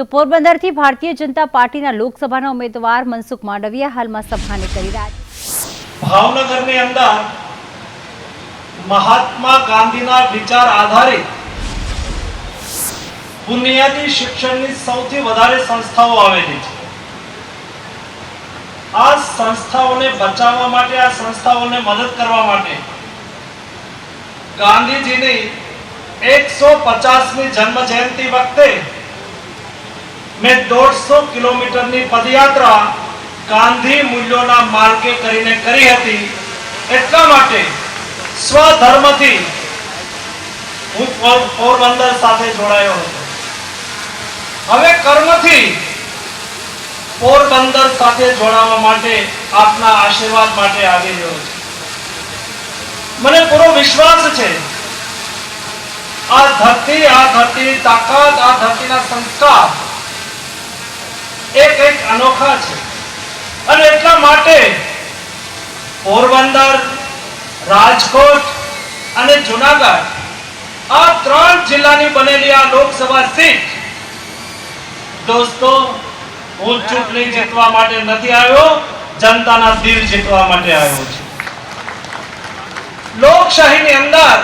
તો પોરબંદરથી ભારતીય જનતા પાર્ટીના લોકસભાના ઉમેદવાર મનસુખ માંડવિયા હાલમાં સભાને કરી રહ્યા છે. ભાવનગરની અંદર મહાત્મા ગાંધીના વિચાર આધારિત બુનિયાદી શિક્ષણની સૌથી વધારે સંસ્થાઓ આવેલી છે. આ સંસ્થાઓને બચાવવા માટે, આ સંસ્થાઓને મદદ કરવા માટે ગાંધીજીની એકસો પચાસમી જન્મ જયંતિ વખતે મેં દોઢસો કિલોમીટરની પદયાત્રા ગાંધી મૂલ્યોના માર્ગે કરીને કરી હતી. એટલા માટે સ્વધર્મથી હું પોરબંદર સાથે જોડાયો હતો. હવે કર્મથી પોરબંદર સાથે જોડાવા માટે આપના આશીર્વાદ માટે આવી રહ્યો છું. મને પૂરો વિશ્વાસ છે. આ ધરતી, આ ધરતીની તાકાત, આ ધરતીના સંસ્કાર એક કંઈક અનોખા છે. અને એટલા માટે પોરબંદર, રાજકોટ અને જુનાગઢ આ ત્રણ જિલ્લાની બનેલી આ લોકસભા સીટ દોસ્તો, હું ચૂંટણી જીતવા માટે નથી આવ્યો, જનતાના દિલ જીતવા માટે આવ્યો છું. લોકશાહીની અંદર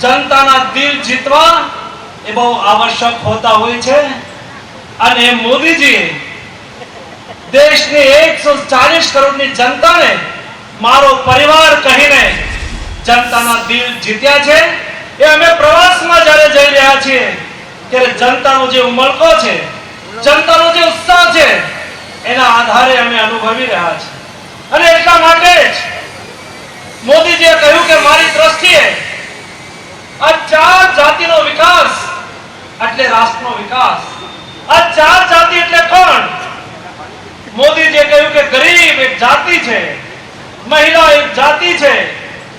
જનતાના દિલ જીતવા એ બહુ આવશ્યક હોતા હોય છે. અને મોદીજીએ દેશની એકસો ચાલીસ કરોડની જનતાને, મારો પરિવાર કહીને જનતાના દિલ જીત્યા છે. એ અમે પ્રવાસમાં જ્યારે જઈ રહ્યા છીએ, ત્યારે જનતાનો જે ઉમળકો છે, જનતાનો જે ઉત્સાહ છે, એના આધારે અમે અનુભવી રહ્યા છીએ. અને એટલા માટે જ મોદીજીએ કહ્યું કે મારી દ્રષ્ટિએ આ ચાર જાતિનો વિકાસ, એટલે રાષ્ટ્રનો વિકાસ. જાતિ એટલે કોણ? મોદીજીએ કહ્યું કે ગરીબ એક જાતિ છે, મહિલા એક જાતિ છે,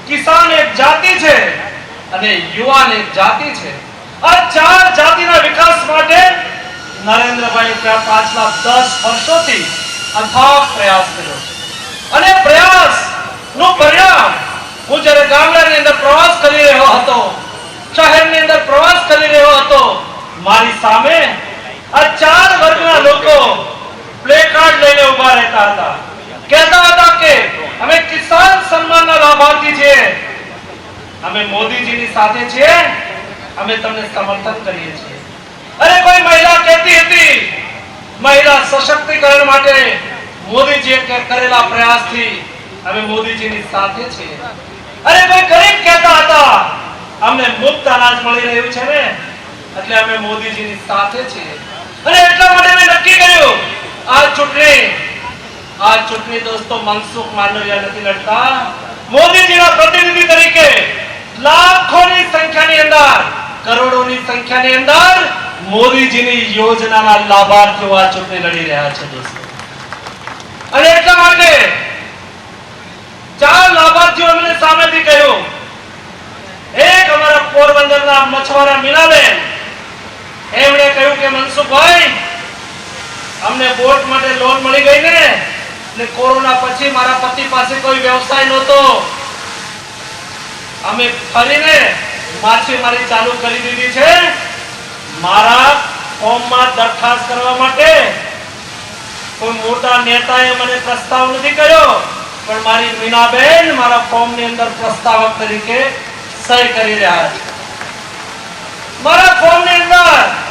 કિસાન એક જાતિ છે, અને યુવાન એક જાતિ છે. આ ચાર જાતિના વિકાસ માટે નરેન્દ્રભાઈ પાછલા દસ વર્ષોથી અથાગ પ્રયાસ કર્યો છે. અને પ્રયાસનું પરિણામ હું જ્યારે ગામડાની અંદર પ્રવાસ કરી રહ્યો હતો, શહેરની અંદર પ્રવાસ કરી રહ્યો હતો, મારી સામે આ ચાર વર્ગના લોકો પ્લે કાર્ડ લઈને ઊભા રહેતા હતા. કહેતા હતા કે, અમે કિસાન સન્માનના લાભાર્થી છીએ અમે મોદીજીની સાથે છીએ અમે તમને સમર્થન કરીએ છીએ. અરે કોઈ મહિલા કહેતી હતી, મહિલા સશક્તિકરણ માટે મોદીજીએ કરેલા પ્રયાસથી અમે મોદીજીની સાથે છીએ અરે કોઈ ગરીબ કહેતા હતા, અમને મુક્ત અનાજ મળી રહ્યું છે ને, એટલે અમે મોદીજીની સાથે છીએ અને એટલા માટે મેં નક્કી કર્યું. આ ચૂંટણી આ ચૂંટણી દોસ્તો મનસુખ માંડવિયા નથી લડતા. મોદીજીના પ્રતિનિધિ તરીકે લાખોની સંખ્યાની અંદર, કરોડોની સંખ્યાની અંદર મોદીજીની યોજનાના લાભાર્થીઓ આ ચૂંટણી લડી રહ્યા છે દોસ્તો. અને એટલા માટે ચાર લાભાર્થીઓ અમને સામેથી કહ્યું. એક અમારા પોરબંદરના મછવારા મીનાબેન એમણે કહ્યું કે મનસુખભાઈ અમને બોટ માટે લોન મળી ગઈ ને? ને કોરોના પછી મારા પતિ પાસે કોઈ વ્યવસાય નહોતો. અમે ફરીને માછીમારી ચાલુ કરી દીધી છે મારા ફોર્મમાં દરખાસ્ત કરવા માટે. કોઈ મોટા નેતાએ મને પ્રસ્તાવ નથી કર્યો, પણ મારી મીનાબેન મારા ફોર્મની અંદર પ્રસ્તાવક તરીકે સહી કરી રહ્યા છે. મારા ફોર્મની અંદર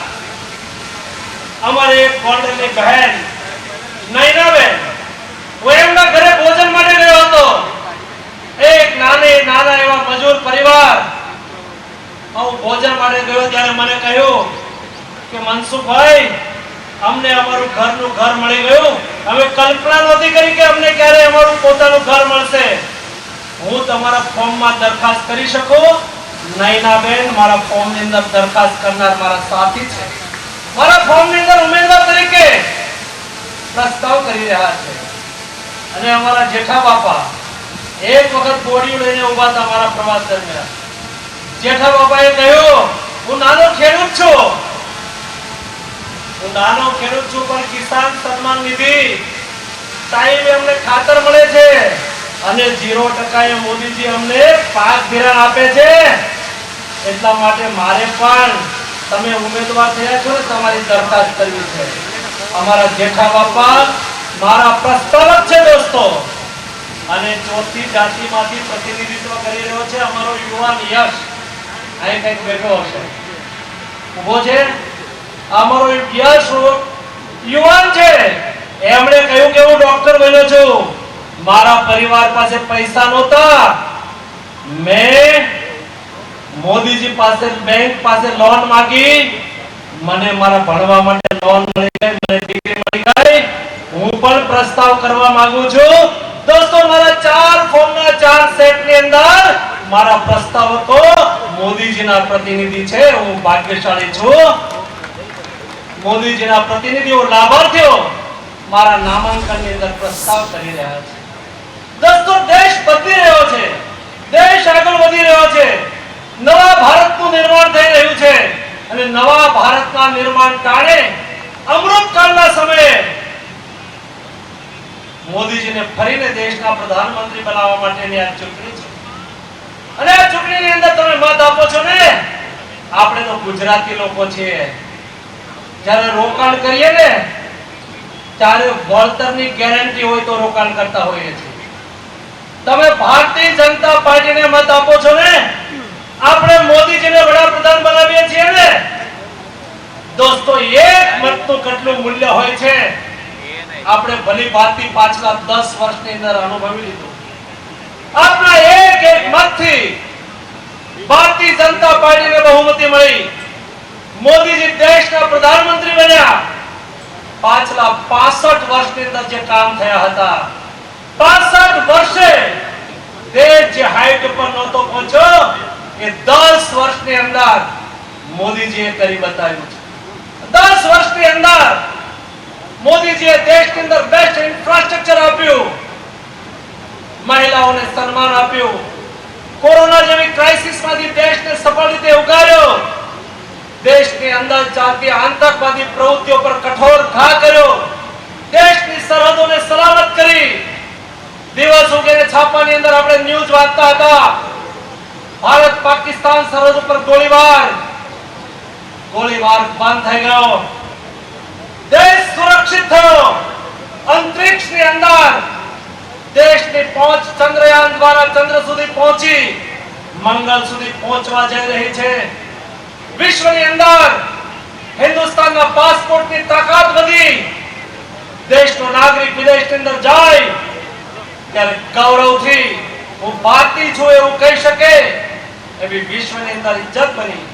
અમારે એક ગોંડલની બહેન નૈનાબેન હું એમના ઘરે ભોજન માટે ગયો હતો. એક નાને નાના એવા મજૂર પરિવાર. હું ભોજન માટે ગયો ત્યારે મને કહ્યું કે, મનસુખભાઈ, અમને અમારું ઘરનું ઘર મળી ગયું. અમે કલ્પના નહોતી કરી કે અમને ક્યારે અમારું પોતાનું ઘર મળશે. હું તમારા ફોર્મમાં દરખાસ્ત કરી શકું? નૈનાબેન, મારા ફોર્મની અંદર દરખાસ્ત કરનાર મારા સાથી છે. મારા ફોર્મની અંદર ઉમેદવાર તરીકે પ્રસ્તાવ કરી રહ્યા છે. અને અમારા જેઠા બાપા એક વખત બોડીયું લઈને ઊભા હતા મારા પ્રવાસ દરમિયાન. જેઠા બાપાએ કહ્યું, હું નાનો ખેડૂત છું. હું નાનો ખેડૂત છું, પણ કિસાન સન્માન નિધિ ટાઈમે અમને ખાતર મળે છે. અને 0% એ મોદીજી અમને પાક ધિરાણ આપે છે. એટલા માટે મારે પણ તમે ઉમેદવાર થયા છો, તમારી દરખાસ્ત કરવી છે. અમારા જેઠા બાપા, મારા પ્રસ્તાવક છે દોસ્તો. અને ચોથી જાતિમાંથી પ્રતિનિધિત્વ કરી રહ્યો છે અમારો યુવાન યશ. અહીં કંઈક બેઠો હશે. ઊભો છે. અમારો યશ યુવાન છે. એમણે કહ્યું કે હું ડોક્ટર બન્યો છું? મારા પરિવાર પાસે પૈસા નહોતા. મેં મોદીજી પાસે બેંક પાસે લોન માંગી, મને મારા ભણવા માટે લોન મળી ગઈ, મને ડિગ્રી મળી ગઈ. હું પણ પ્રસ્તાવ કરવા માંગુ છું. દોસ્તો, મારા ચાર ફોર્મના ચાર સેટની અંદર મારા પ્રસ્તાવકો મોદીજીના પ્રતિનિધિ છે, હું ભાગ્યશાળી છું. મોદીજીના પ્રતિનિધિઓ લાભાર્થીઓ મારા નામાંકનની અંદર પ્રસ્તાવ કરી રહ્યા છે. દોસ્તો, દેશ બદલી રહ્યો છે. દેશ આગળ વધી રહ્યો છે. નવા ભારતનું નિર્માણ થઈ રહ્યું છે અને નવા ભારતના નિર્માણ કાળે અમૃતકાળના સમયે મોદીજીને ફરીને દેશના પ્રધાનમંત્રી બનાવવા માટેની આ ચૂંટણી છે. અને આ ચૂંટણીની અંદર તમે મત આપો છો ને, આપણે તો ગુજરાતી લોકો છીએ. જ્યારે રોકાણ કરીએ ને, ત્યારે વળતરની ગેરંટી હોય તો રોકાણ કરતા હોઈએ છીએ. તમે ભારતીય જનતા પાર્ટીને મત આપો છો ને આપણે મોદીજીને વડાપ્રધાન બનાવીએ છીએ ને, દોસ્તો, એક મતનું કેટલું મૂલ્ય હોય છે? આપણે ભલી ભાંતિ પાછલા 10 વર્ષની અંદર અનુભવી લીધું. આપણા એક એક મતથી ભારતીય જનતા પાર્ટીને બહુમતી મળી. મોદીજી દેશના પ્રધાનમંત્રી બન્યા. પાછલા 65 વર્ષની અંદર જે કામ થયા હતા 65 વર્ષે દેશ જે હાઈટ પર નહોતો પહોંચ્યો એ 10 વર્ષની અંદર મોદીજીએ કરી બતાવ્યું છે. 10 વર્ષની અંદર મોદીજીએ દેશની અંદર બેસ્ટ ઇન્ફ્રાસ્ટ્રક્ચર આપ્યું. મહિલાઓને સન્માન આપ્યું. કોરોના જેવી ક્રાઇસિસમાંથી દેશને સફળ રીતે ઉગાર્યો. દેશની અંદર ચાલતી આતંકવાદી પ્રવૃત્તિઓ પર કઠોર ઘા કર્યો. દેશની સરહદોને સલામત કરી. દિવસ ઉગીને છાપાની અંદર આપણે ન્યૂઝ વાંચતા હતા. ભારત પાકિસ્તાન સરહદ ઉપર ગોળીબાર. ગોળીબાર બંધ થઈ ગયો. દેશ સુરક્ષિત થયો. અંતરિક્ષની અંદર દેશની પહોંચ ચંદ્રયાન દ્વારા ચંદ્ર સુધી પહોંચી. મંગળ સુધી પહોંચવા જઈ રહી છે. વિશ્વની અંદર હિન્દુસ્તાનના પાસપોર્ટની તાકાત વધી. દેશનો નાગરિક વિદેશની અંદર જાય. ત્યારે ગૌરવથી હું ભારતી છું એવું કહી શકે એવી વિશ્વની અંદર ઇજ્જત બની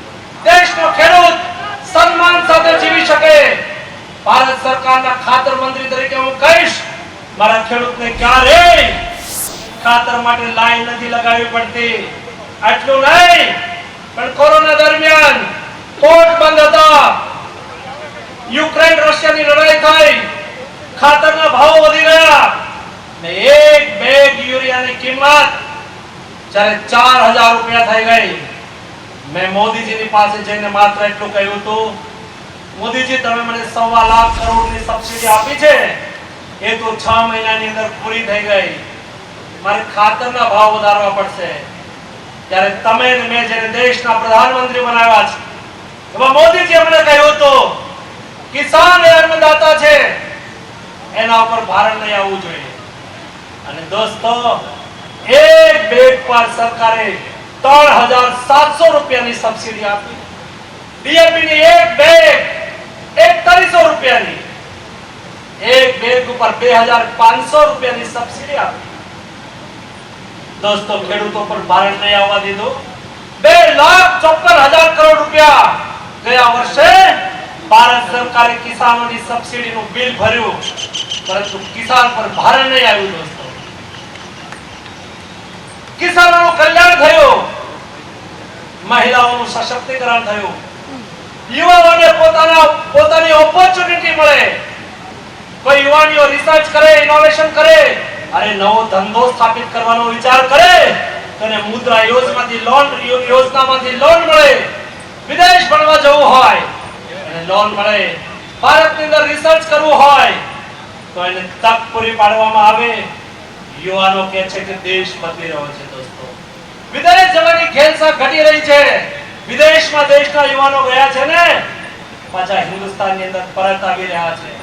દેશનો ખેડૂત સન્માન સાથે જીવી શકે. ભારત સરકારના ખાતર મંત્રી તરીકે હું કહીશ, મારા ખેડૂતને ક્યારે ખાતર માટે લાઈન નથી લગાવવી પડતી. આટલું નહીં, પણ કોરોના દરમિયાન પોર્ટ બંધ હતા. યુક્રેન રશિયાની લડાઈ થઈ. ખાતરના ભાવ વધી ગયા ને એક બેગ યુરિયાની કિંમત જ્યારે ચાર હજાર રૂપિયા થઈ ગઈ. મેં મોદીજીની પાસે જઈને માત્ર એટલું કહ્યું હતું, મોદીજી, તમે મને સવા લાખ કરોડની સબસિડી આપી છે. એ તો છ મહિનાની અંદર પૂરી થઈ ગઈ. મારે ખાતરના ભાવ વધારવા પડશે. ત્યારે તમે ને મેં જેને દેશના પ્રધાનમંત્રી બનાવ્યા છે, એમાં મોદીજી મને કહ્યું તો કિસાન એ અન્નદાતા છે. એના ઉપર ભારણ નહીં આવવું જોઈએ. અને દોસ્તો એક બેગ પર સરકારે ત્રણ હજાર સાતસો રૂપિયાની સબસિડી આપી. ડીએપી ની એક બેગ એકતાલીસો રૂપિયાની. એક બેગ ઉપર બે હજાર પાંચસો રૂપિયાની સબસિડી આપી. દોસ્તો, ખેડૂતો પર ભારણ નહીં આવવા દીધો. બે લાખ ચોપન હજાર કરોડ રૂપિયા ગયા વર્ષે ભારત સરકારે કિસાનોની સબસિડીનું બિલ ભર્યું. પરંતુ કિસાન પર ભારે નહીં આવ્યું, દોસ્તો. કિસાનોનું કલ્યાણ થયું. મહિલાઓનું સશક્તિકરણ થયું. યુવાઓને પોતાના પોતાની ઓપોર્ચ્યુનિટી મળે. કોઈ યુવાનીઓ રિસર્ચ કરે ઇનોવેશન કરે અને નવો ધંધો સ્થાપિત કરવાનો વિચાર કરે તેને મુદ્રા યોજનામાંથી લોન યોજનામાંથી લોન મળે. વિદેશ ભણવા જવું હોય અને લોન મળે. ભારતની અંદર રિસર્ચ કરવું હોય તો એને તક પૂરી પાડવામાં આવે. યુવાનો કહે છે કે દેશ બદલી રહ્યો છે દોસ્તો. વિદેશ જવાની ખેલસા ઘટી રહી છે. વિદેશમાં દેશના યુવાનો ગયા છે ને. પાછા હિન્દુસ્તાનની અંદર પરત આવી રહ્યા છે.